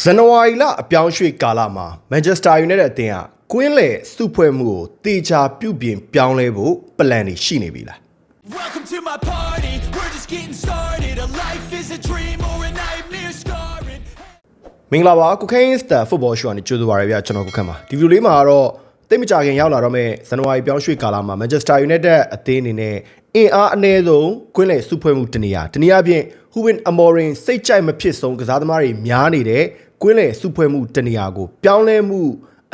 ဇန်နဝါရီလအပြောင်းရွှေ့ကာလမှာမန်ချက်စတာယူနိုက်တက်အသင်းကကွင်းလေစုဖွဲ့မှုကိုတေချာပြုပြင်ပြောင်းလဲဖို့ပလန်တွေရှိနေပြီလား Welcome to my party. We're just getting started. A life is a dream or a nightmare scarring. မင်္ဂလာပါကုခိုင်းစတာဖုတ်ဘောရှူကနေကြိုဆိုပါရစေဗျာကျွန်တော်ကုခန့်ပါဒီဗီဒီယိုလေးမှာကတော့တိတ်မကြခင်ရောက်လာတော့မဲ့ဇန်နဝါရီပြောင်းရွှေ့ကာလမှာမန်ချက်စတာယူနိုက်တက်အသင်းအနေနဲ့အင်အားအနည်းဆုံးကွင်းလေစုဖွဲ့မှုတနေရာတနည်းအားဖြင့် ဟူဝင်အမော်ရင်စိတ်ကြိုက်မဖြစ်ဆုံးကစားသမားတွေများနေတဲ့ကွင်းလေစုဖွဲ့မှုတနေရာကိုပြောင်းလဲမှု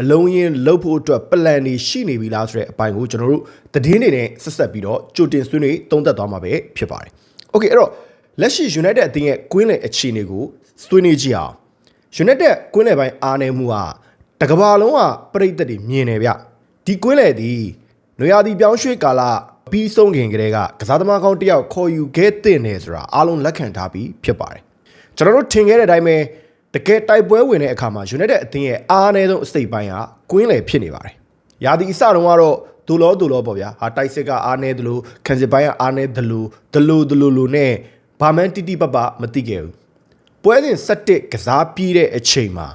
အလုံးရင်းလှုပ်ဖို့အတွက်ပလန်တွေရှိနေပြီလားဆိုတဲ့အပိုင်းကိုကျွန်တော်တို့သတင်းတွေနဲ့ဆက်ဆက်ပြီးတော့ကြိုတင်ဆွေးနွေးသုံးသပ်သွားမှာပဲဖြစ်ပါတယ်။ Okay အဲ့တော့လက်ရှိ United အသင်းရဲ့ကွင်းလေအခြေအနေကိုဆွေးနွေးကြည့်အောင်။ United ကွင်းလေပိုင်းအားနည်းမှုကတကဘာလုံးကပြိတ္တတွေမြင်နေဗျ။ဒီကွင်းလေဒီနွေရာသီပြောင်းရွှေ့ကာလ ပြီးဆုံးခင်ကတည်းကကစားသမားကောင်းတစ်ယောက်ခေါ်ယူခဲ့တဲ့နေဆိုတာအားလုံးလက်ခံထားပြီးဖြစ်ပါတယ်။ကျွန်တော်တို့ထင်ခဲ့တဲ့အတိုင်းပဲတကယ်တိုက်ပွဲဝင်တဲ့အခါမှာ United အသင်းရဲ့အားအနည်းဆုံးအစိတ်ပိုင်းကကွင်းလေဖြစ်နေပါတယ်။ရာသီအစတုန်းကတော့ဒူလောဒူလောပေါ့ဗျာ။ဟာတိုက်စစ်ကအားနည်းတယ်လို့ခံစစ်ပိုင်းကအားနည်းတယ်လို့ဒလိုဒလိုလိုနဲ့ဘာမှန်တိတိပပမသိခဲ့ဘူး။ပွဲစဉ်7ကစားပြီးတဲ့အချိန်မှာ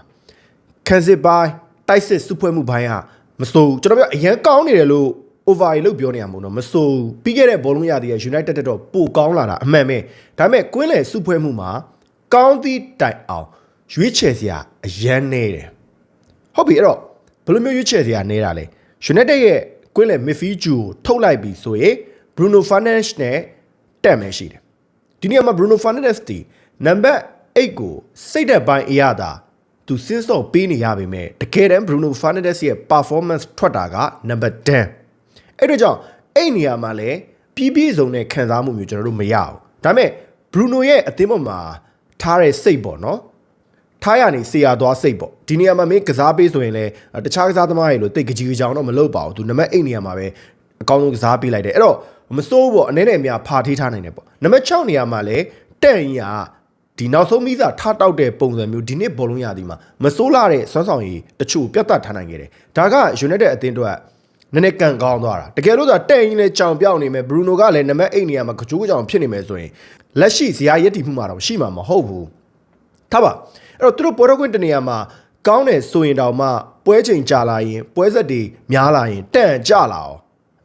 ခံစစ်ပိုင်းတိုက်စစ်စုဖွဲ့မှုပိုင်းကမစိုးဘူးကျွန်တော်ပြောအရန်ကောင်းနေတယ်လို့ over လို့ပြောနေရမှာမဟုတ်တော့မစိုးဘူးပြီးခဲ့တဲ့ဘောလုံးရသည်က United တက်တော့ပိုကောင်းလာတာအမှန်ပဲဒါပေမဲ့ကွင်းလေစုဖွဲ့မှုမှာကောင်းသည့်တိုင်အောင်ရွေးချယ်စရာအရန်နေတယ်ဟုတ်ပြီအဲ့တော့ဘယ်လိုမျိုးရွေးချယ်စရာနေတာလဲ United ရဲ့ကွင်းလေ midfield ဂျူကိုထုတ်လိုက်ပြီဆိုရင် Bruno Fernandes နဲ့တက်မယ်ရှိတယ်ဒီနေရာမှာ Bruno Fernandes တီနံပါတ်8ကိုစိတ်သက်ပိုင်းအရသာသူစင်းစော့ပေးနေရပေမဲ့တကယ်တမ်း Bruno Fernandes ရဲ့ performance ထွက်တာကနံပါတ်10 အဲ့တော့ကြောင့်အဲ့နေရာမှာလည်းပြည့်ပြည့်စုံတဲ့ခံစားမှုမျိုးကျွန်တော်တို့မရဘူးဒါပေမဲ့ Bruno ရဲ့အသင်းပေါ်မှာထားတဲ့စိတ်ပေါ့နော်ထားရနေဆေးရသွားစိတ်ပေါ့ဒီနေရာမှာမင်းကစားပေးဆိုရင်လည်းတခြားကစားသမားတွေလိုတိတ်ကြကြီးကြောင်တော့မလုပ်ပါဘူးသူနံပါတ်8နေရာမှာပဲအကောင်းဆုံးကစားပေးလိုက်တယ်အဲ့တော့မစိုးဘူးပေါ့အနေနဲ့အများဖာထေးထားနိုင်တယ်ပေါ့နံပါတ်6နေရာမှာလည်းတက်ရင်ကဒီနောက်ဆုံးမိစားထားတောက်တဲ့ပုံစံမျိုးဒီနေ့ဘောလုံးရသည်မှာမစိုးလာတဲ့စွမ်းဆောင်ရည်တချို့ပြတ်တက်ထားနိုင်ခဲ့တယ်ဒါက United အသင်းအတွက် နည်းနည်းကန်ကောင်းသွားတာတကယ်လို့သာတဲ့ရင်လည်းကြောင်ပြောင်းနေမယ်ဘရူနိုကလည်းနံပါတ်8နေရာမှာကကြိုးကြောင်ဖြစ်နေမယ်ဆိုရင်လက်ရှိဇယားရက်တီမှုမှာတော့ရှိမှာမဟုတ်ဘူးထားပါအဲ့တော့သူတို့ပေါ်တော့ခွင့်တနေရာမှာကောင်းတယ်ဆိုရင်တောင်မှပွဲချိန်ကြာလာရင်ပွဲဆက်တွေများလာရင်တန့်ကြလာအောင်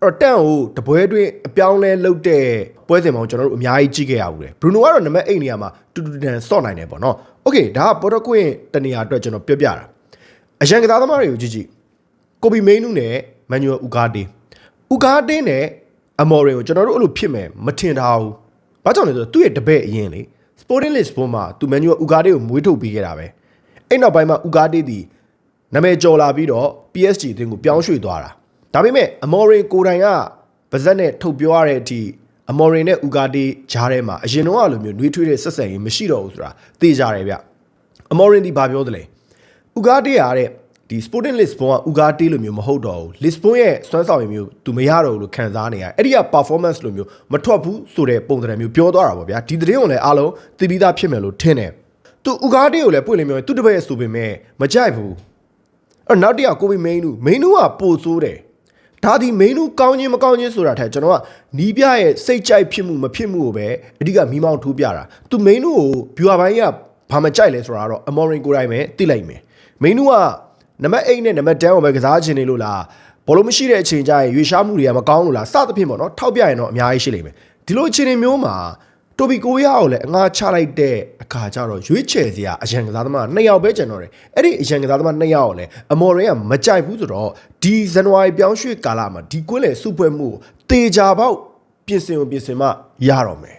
အဲ့တော့တန့်ကိုတပွဲတွင်းအပြောင်းလဲလုပ်တဲ့ပွဲစဉ်ပေါင်းကျွန်တော်တို့အများကြီးကြည့်ခဲ့ရဘူးလေဘရူနိုကတော့နံပါတ်8နေရာမှာတူတူတန်ဆော့နိုင်တယ်ပေါ့နော်โอเคဒါကပေါ်တော့ခွင့်တနေရာအတွက်ကျွန်တော်ပြောပြတာအရန်ကစားသမားတွေကိုကြည့်ကြည့်ကိုဘီမိန်နူနဲ့ မန်နျူအယ်ဥကာတေဥကာတေနဲ့အမော်ရင်ကိုကျွန်တော်တို့အဲ့လိုဖြစ်မယ်မထင်ထားဘူးဘာကြောင့်လဲဆိုတော့သူ့ရဲ့တပည့်အရင်လေ Sporting Lisbon မှာသူမန်နျူဥကာတေကိုမွေးထုတ်ပေးခဲ့တာပဲအဲ့နောက်ပိုင်းမှာဥကာတေဒီနာမည်ကျော်လာပြီးတော့ PSG အသင်းကိုပြောင်းရွှေ့သွားတာဒါပေမဲ့အမော်ရင်ကိုတိုင်ကပါဇက်နဲ့ထုတ်ပြောရတဲ့အထိအမော်ရင်နဲ့ဥကာတေဂျားထဲမှာအရင်တော့အလိုမျိုးနှွေးထွေးတဲ့ဆက်ဆံရေးမရှိတော့ဘူးဆိုတာသိကြတယ်ဗျအမော်ရင်ဒီဘာပြောသလဲဥကာတေရတဲ့ ဒီ Sporting Lisbon ကဥကာတေးလိုမျိုးမဟုတ်တော့ဘူး Lisbon ရဲ့စွမ်းဆောင်ရည်မျိုးသူမရတော့ဘူးလို့ခံစားနေရအဲ့ဒီက performance လိုမျိုးမထွက်ဘူးဆိုတဲ့ပုံစံမျိုးပြောသွားတာပေါ့ဗျာဒီသတင်းကိုလည်းအားလုံးသိပြီးသားဖြစ်မယ်လို့ထင်တယ်သူဥကာတေးကိုလည်းပွင့်လင်းပြောရင်သူတပည့်ဆိုပေမဲ့မကြိုက်ဘူးအဲ့နောက်တစ်ယောက်ကိုဘီမိန်နူမိန်နူကပိုဆိုးတယ်ဒါဒီမိန်နူကောင်းချင်းမကောင်းချင်းဆိုတာထက်ကျွန်တော်ကနီးပြရဲ့စိတ်ကြိုက်ဖြစ်မှုမဖြစ်မှုကိုပဲအဓိကမိမောင်းထိုးပြတာသူမိန်နူကို viewer ဘိုင်းကဘာမကြိုက်လဲဆိုတာကတော့အမော်ရင်ကိုယ်တိုင်ပဲသိလိုက်မယ်မိန်နူက နံပါတ်8နဲ့နံပါတ်10ကိုပဲကစားချင်နေလို့လားဘောလုံးမရှိတဲ့အချိန်ကျရင်ရွေရှားမှုတွေကမကောင်းလို့လားစသဖြင့်ပေါ့နော်ထောက်ပြရင်တော့အများကြီးရှိလိမ့်မယ်ဒီလိုအခြေအနေမျိုးမှာတိုဘီကိုရီးယားကိုလည်းအငှားချလိုက်တဲ့အခါကျတော့ရွေးချယ်စရာအရန်ကစားသမားနှစ်ယောက်ပဲကျန်တော့တယ်အဲ့ဒီအရန်ကစားသမားနှစ်ယောက်ကိုလည်းအမော်ရင်ကမကြိုက်ဘူးဆိုတော့ဒီဇန်နဝါရီပြောင်းရွှေ့ကာလမှာဒီကွင်းလေစုပွဲမှုကိုတေချာပေါက်ပြင်ဆင်ပြင်ဆင်မှရတော့မယ်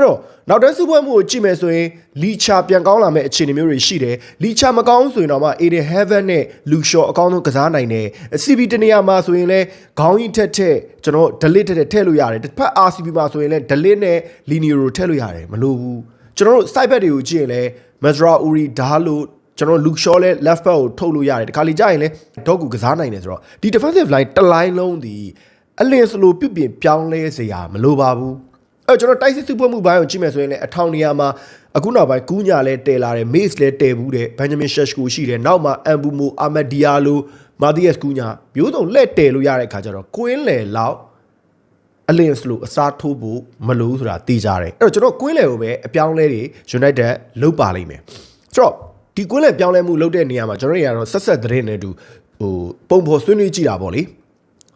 အဲ့တော့နောက်တန်းစုပွဲမှုကိုကြည့်မယ်ဆိုရင်လီချာပြန်ကောင်းလာမဲ့အခြေအနေမျိုးတွေရှိတယ်လီချာမကောင်းဆိုရင်တော့မှ Aiden Heaven နဲ့ Lucio အကောင်းဆုံးကစားနိုင်တယ် CB တနေရာမှာဆိုရင်လည်းခေါင်းကြီးထက်ထက်ကျွန်တော် delete ထက်ထက်ထည့်လို့ရတယ်တစ်ဖက် RCB မှာဆိုရင်လည်း delete နဲ့ linear ထည့်လို့ရတယ်မလို့ဘူးကျွန်တော်တို့ side back တွေကိုကြည့်ရင်လည်း Mazra Uri ဒါလို့ကျွန်တော် Luke Shaw လဲ left back ကိုထုတ်လို့ရတယ်တခါလေကြာရင်လဲ dog ကိုကစားနိုင်တယ်ဆိုတော့ဒီ defensive line တစ် line လုံးဒီအလင်းစလိုပြုတ်ပြင်ပြောင်းလဲစရာမလိုပါဘူး အဲ့တော့ကျွန်တော်တိုက်စစ်စုပွဲမှုဘိုင်းကိုကြည့်မယ်ဆိုရင်လည်းအထောင်နေရာမှာအခုနောက်ပိုင်းကူးညာလဲတဲလာတယ် Mace လဲတဲဘူးတယ် Benjamin Sheshko ရှိတယ်နောက်မှာ Ambumo Ahmed Diallo Matias ကူးညာမျိုးစုံလက်တဲလို့ရတဲ့ခါကျတော့ကွင်းလေလောက်အလင်းစလိုအစားထိုးဖို့မလို့ဆိုတာသိကြတယ်အဲ့တော့ကျွန်တော်ကွင်းလေကိုပဲအပြောင်းလဲတွေ United လုတ်ပါလိမ့်မယ်ဆိုတော့ဒီကွင်းလဲပြောင်းလဲမှုလုပ်တဲ့နေရာမှာကျွန်တော်တို့ကတော့ဆက်ဆက်သတင်းနဲ့အတူဟိုပုံဖော်ဆွေးနွေးကြည့်တာပေါ့လေ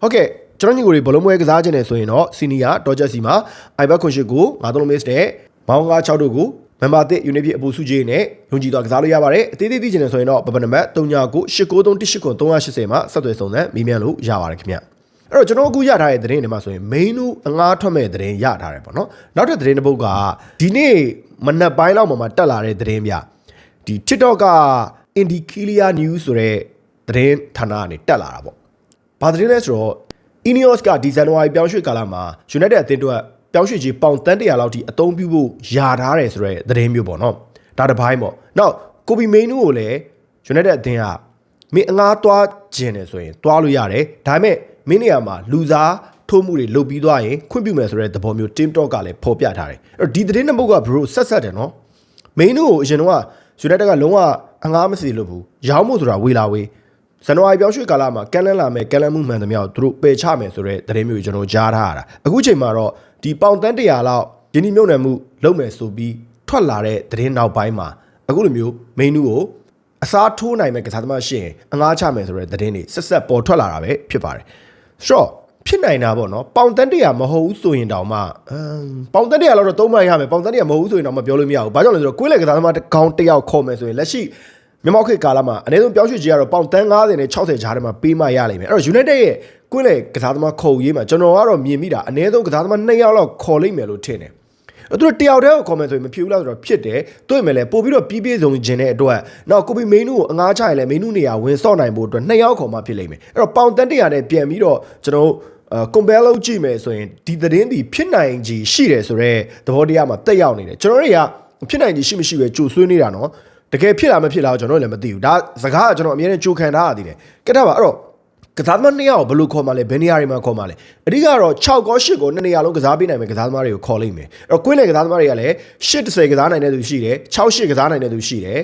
ဟုတ်ကဲ့ ကျွန်တော်ညီကိုတွေဘလုံးပွဲကစားခြင်းနဲ့ဆိုရင်တော့စီနီယာဒေါ်ဂျက်စီမှာအိုင်ဘတ်ခွန်ရှစ်ကိုငါးသုံးမစ်နဲ့မောင်းကား6တို့ကိုမန်ပါတစ်ယူနီပြအပူစုကြီးနဲ့ယုံကြည်သွားကစားလို့ရပါတယ်အသေးသေးသိချင်တယ်ဆိုရင်တော့ပပနမတ်39989380မှာဆက်သွယ်စုံစမ်းမိမြန်လို့ရပါတယ်ခင်ဗျအဲ့တော့ကျွန်တော်အခုရထားတဲ့သတင်းတွေမှာဆိုရင် main တို့အငားထွက်မဲ့သတင်းရထားတယ်ပေါ့နော်နောက်ထပ်သတင်းတစ်ပုဒ်ကဒီနေ့မနက်ပိုင်းလောက်မှာတက်လာတဲ့သတင်းဗျဒီ TikTok က Indikilia News ဆိုတဲ့သတင်းဌာနကနေတက်လာတာပေါ့ဘာသတင်းလဲဆိုတော့ Ineos ကဒီဇန်နဝါရီပြောင်းရွှေ့ကာလမှာ United အသင်းတို့ပြောင်းရွှေ့ကြီးပေါင်တန်း100လောက်ထိအသုံးပြုဖို့ယာထားတယ်ဆိုတဲ့သတင်းမျိုးပေါ့နော်ဒါတစ်ပိုင်းပေါ့နောက်ကိုဘီမိန်နူကိုလည်း United အသင်းကမင်းအငားသွားခြင်းတယ်ဆိုရင်သွားလို့ရတယ်ဒါပေမဲ့မင်းနေရာမှာလူစားထိုးမှုတွေလုပ်ပြီးသွားရင်ခွင့်ပြုမယ်ဆိုတဲ့သဘောမျိုး Team Talk ကလည်းဖော်ပြထားတယ်အဲ့တော့ဒီသတင်းနှစ်ပုဒ်က bro ဆက်ဆက်တယ်နော်မိန်တို့ကိုအရင်တော့ယူနိုက်တက်ကလုံးဝအငားမစီလို့ဘူးရောင်းဖို့ဆိုတာဝေလာဝေး ဇန်နဝါရီပြောင်းရွှေ့ကာလမှာကန်လန်းလာမယ်ကန်လန်းမှုမှန်သမျှကိုသူတို့ပယ်ချမယ်ဆိုတဲ့သတင်းမျိုးကိုကျွန်တော်ကြားထားရတာအခုချိန်မှာတော့ဒီပေါင်တန်း100လောက်ယင်းဒီမြုံနယ်မှုလုပ်မယ်ဆိုပြီးထွက်လာတဲ့သတင်းနောက်ပိုင်းမှာအခုလိုမျိုးမိန်နူကိုအစားထိုးနိုင်မဲ့ကစားသမားရှိရင်အငားချမယ်ဆိုတဲ့သတင်းတွေဆက်ဆက်ပေါ်ထွက်လာတာပဲဖြစ်ပါတယ်။ short ဖြစ်နိုင်တာပေါ့နော်ပေါင်တန်းတရာမဟုတ်ဘူးဆိုရင်တောင်မှအမ်ပေါင်တန်းတရာလောက်တော့သုံးမှရမယ်ပေါင်တန်းတရာမဟုတ်ဘူးဆိုရင်တော့မပြောလို့မရဘူးဘာကြောင့်လဲဆိုတော့ကိုယ်လေကစားသမားတစ်ကောင်တစ်ယောက်ခေါ်မယ်ဆိုရင်လက်ရှိ မြန်မာခေတ်ကာလမှာအနည်းဆုံးပြောင်းရွှေ့ကြီးကတော့ပေါင်တန်း90နဲ့60ဂျားထဲမှာပေးမှရလိမ့်မယ်အဲ့တော့ United ရဲ့ကိုယ်လေကစားသမားခေါ်ရေးမှာကျွန်တော်ကတော့မြင်မိတာအနည်းဆုံးကစားသမား2ယောက်လောက်ခေါ်လိမ့်မယ်လို့ထင်တယ်အဲ့သူတို့တယောက်တည်းကို comment ဆိုရင်မဖြစ်ဘူးလားဆိုတော့ဖြစ်တယ်တွေ့မယ်လဲပို့ပြီးတော့ပြီးပြည့်စုံခြင်းတဲ့အတွက်နောက်ကိုပီမိန်နူကိုအငားချရင်လဲမိန်နူနေရာဝင်ဆော့နိုင်ဖို့အတွက်နှစ်ယောက်ခေါ်မှဖြစ်လိမ့်မယ်အဲ့တော့ပေါင်တန်းတရာနဲ့ပြန်ပြီးတော့ကျွန်တော်တို့အဲ compare လုပ်ကြည့်မယ်ဆိုရင်ဒီသတင်းဒီဖြစ်နိုင်ကြီးရှိတယ်ဆိုတော့သဘောတရားမှာတက်ရောက်နေတယ်ကျွန်တော်တွေကဖြစ်နိုင်ကြီးရှိမရှိပဲကြိုဆွေးနေတာနော် တကယ်ဖြစ်လားမဖြစ်လားကျွန်တော်လည်းမသိဘူးဒါစကားကကျွန်တော်အမြဲတမ်းကြိုခံထားရသေးတယ်ကဲဒါပါအဲ့တော့ကစားသမားနှစ်ယောက်ကိုဘယ်လိုခေါ်မှလဲဘယ်နေရာတွေမှာခေါ်မှလဲအဓိကတော့6ကော8ကိုနှစ်နေရာလုံးကစားပေးနိုင်မယ်ကစားသမားတွေကိုခေါ်လိုက်မယ်အဲ့တော့ကွင်းလေကစားသမားတွေကလည်း8 10ကစားနိုင်တဲ့သူရှိတယ်6 8ကစားနိုင်တဲ့သူရှိတယ်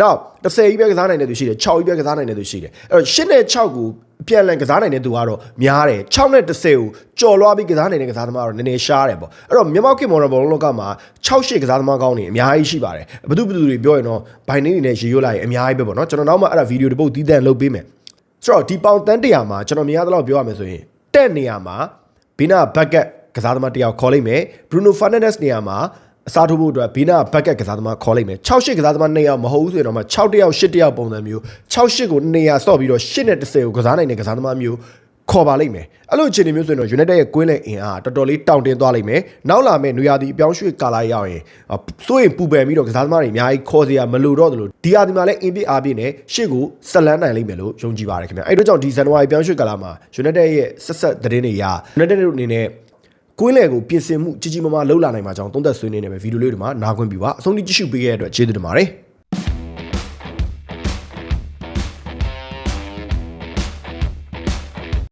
နောက်30ကြီးပဲကစားနိုင်တဲ့သူရှိတယ်6ကြီးပဲကစားနိုင်တဲ့သူရှိတယ်အဲ့တော့8နဲ့6ကိုအပြန်အလှန်ကစားနိုင်တဲ့သူကတော့များတယ်6နဲ့30ကိုကြော်လွှားပြီးကစားနိုင်တဲ့ကစားသမားကတော့နည်းနည်းရှားတယ်ပေါ့အဲ့တော့မြန်မာကိမော်ရဘောလုံးလောကမှာ6 8ကစားသမားကောင်းနေအများကြီးရှိပါတယ်ဘယ်သူဘယ်သူတွေပြောရင်တော့ဘိုင်နေနေနဲ့ရေရွတ်လိုက်ရင်အများကြီးပဲပေါ့နော်ကျွန်တော်နောက်မှအဲ့ဒါဗီဒီယိုတစ်ပုတ်တီးတန့်လုပ်ပေးမယ်ဆိုတော့ဒီပေါင်တန်းတရာမှာကျွန်တော်မြင်ရသလောက်ပြောရမယ်ဆိုရင်တက်နေရာမှာဘီနာဘက်ကတ်ကစားသမားတယောက်ခေါ်လိုက်မယ်ဘရူနိုဖာနက်ဒက်စ်နေရာမှာ အစားထိုးဖို့အတွက်ဘီနာဘက်ကတ်ကစားသမားခေါ်လိုက်မယ်6 8ကစားသမား2ယောက်မဟုတ်ဘူးဆိုရင်တော့မှ6တယောက်8တယောက်ပုံစံမျိုး6 8ကို2ယောက်ဆော့ပြီးတော့8နဲ့10ကိုကစားနိုင်တဲ့ကစားသမားမျိုးခေါ်ပါလိမ့်မယ်အဲ့လိုအခြေအနေမျိုးဆိုရင်တော့ United ရဲ့ကွင်းလည်အင်အားတော်တော်လေးတောင့်တင်းသွားလိမ့်မယ်နောက်လာမယ့်နွေရာသီအပြောင်းရွှေ့ကာလရောက်ရင်စိုးရင်ပူပယ်ပြီးတော့ကစားသမားတွေအများကြီးခေါ်စရာမလိုတော့သလိုဒီရာသီမှာလည်းအင်ပြအားပြည့်နဲ့ရှေ့ကိုဆက်လန်းနိုင်လိမ့်မယ်လို့ယုံကြည်ပါတယ်ခင်ဗျအဲ့တို့ကြောင့်ဒီဇန်နဝါရီပြောင်းရွှေ့ကာလမှာ United ရဲ့ဆက်ဆက်သတင်းတွေရ United တို့အနေနဲ့ ကွင်းလယ်ကိုပြင်ဆင်မှုကြီးကြီးမားမားလှုပ်လာနိုင်မှာကြောင်းသုံးသက်ဆွေးနွေးနေပဲဗီဒီယိုလေးတွေမှာနားခွင့်ပြုပါအဆုံးထိကြည့်ရှုပေးခဲ့တဲ့အတွက်ကျေးဇူးတင်ပါတယ်